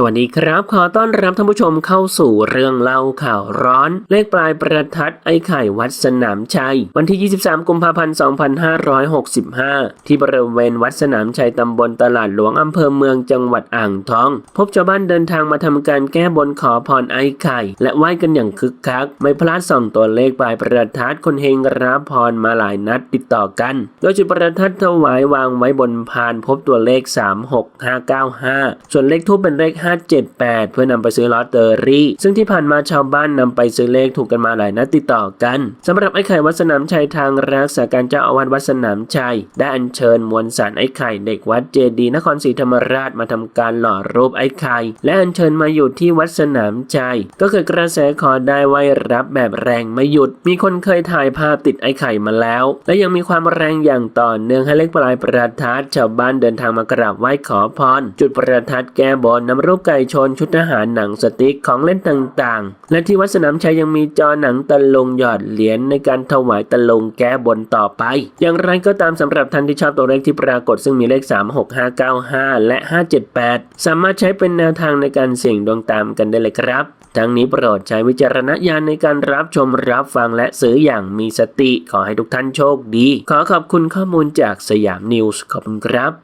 สวัสดีครับ ขอต้อนรับท่านผู้ชมเข้าสู่เรื่องเล่าข่าวร้อน เลขปลายประทัดไอ้ไข่วัดสนามชัย วันที่ 23 กุมภาพันธ์ 2565 ที่บริเวณวัดสนามชัยตำบลตลาดหลวงอำเภอเมืองจังหวัดอ่างทอง พบชาวบ้านเดินทางมาทำการแก้บนขอพรไอ้ไข่ และไหว้กันอย่างคึกคัก ไม่พลาดส่องตัวเลขปลายประทัดคนเฮงรับพรมาหลายนัดติดต่อกัน โดยจุดประทัดถวายวางไว้บนพานพบตัวเลข 36595 ส่วนเลขทูปเป็นเลข578 เพื่อนำไปซื้อลอตเตอรี่ ซึ่งที่ผ่านมาชาวบ้านนำไปซื้อเลขถูกกันมาหลายนัดติดต่อกันสำหรับไอ้ไข่วัดสนามชัยทางรักษาการเจ้าอาวาสวัดสนามชัย ได้อัญเชิญมวลสารไอ้ไข่เด็กวัดเจดีย์นครศรีธรรมราชมาทำการหล่อรูปไอ้ไข่และอัญเชิญมาอยู่ที่วัดสนามชัย ก็เกิดกระแสขอได้ไหวรับแบบแรงไม่หยุด มีคนเคยถ่ายภาพติดไอ้ไข่มาแล้ว และยังมีความแรงอย่างต่อเนื่องให้เลขปลายประทัดชาวบ้านเดินทางมากราบไหว้ขอพร จุดประทัดแก้บนนำรูปไก่ชนชุดทหารหนังสติ๊กของเล่นต่างๆ และที่วัดสนามชัยยังมีจอหนังตะลุงหยอดเหรียญในการถวายตะลุงแก้บนต่อไป อย่างไรก็ตามสำหรับท่านที่ชอบตัวเลขที่ปรากฏซึ่งมีเลข 36595 และ 578 สามารถใช้เป็นแนวทางในการเสี่ยงดวงตามกันได้เลยครับทั้งนี้โปรดใช้วิจารณญาณในการรับชมรับฟังและซื้ออย่างมีสติ ขอให้ทุกท่านโชคดี ขอขอบคุณข้อมูลจากสยามนิวส์ขอบคุณครับ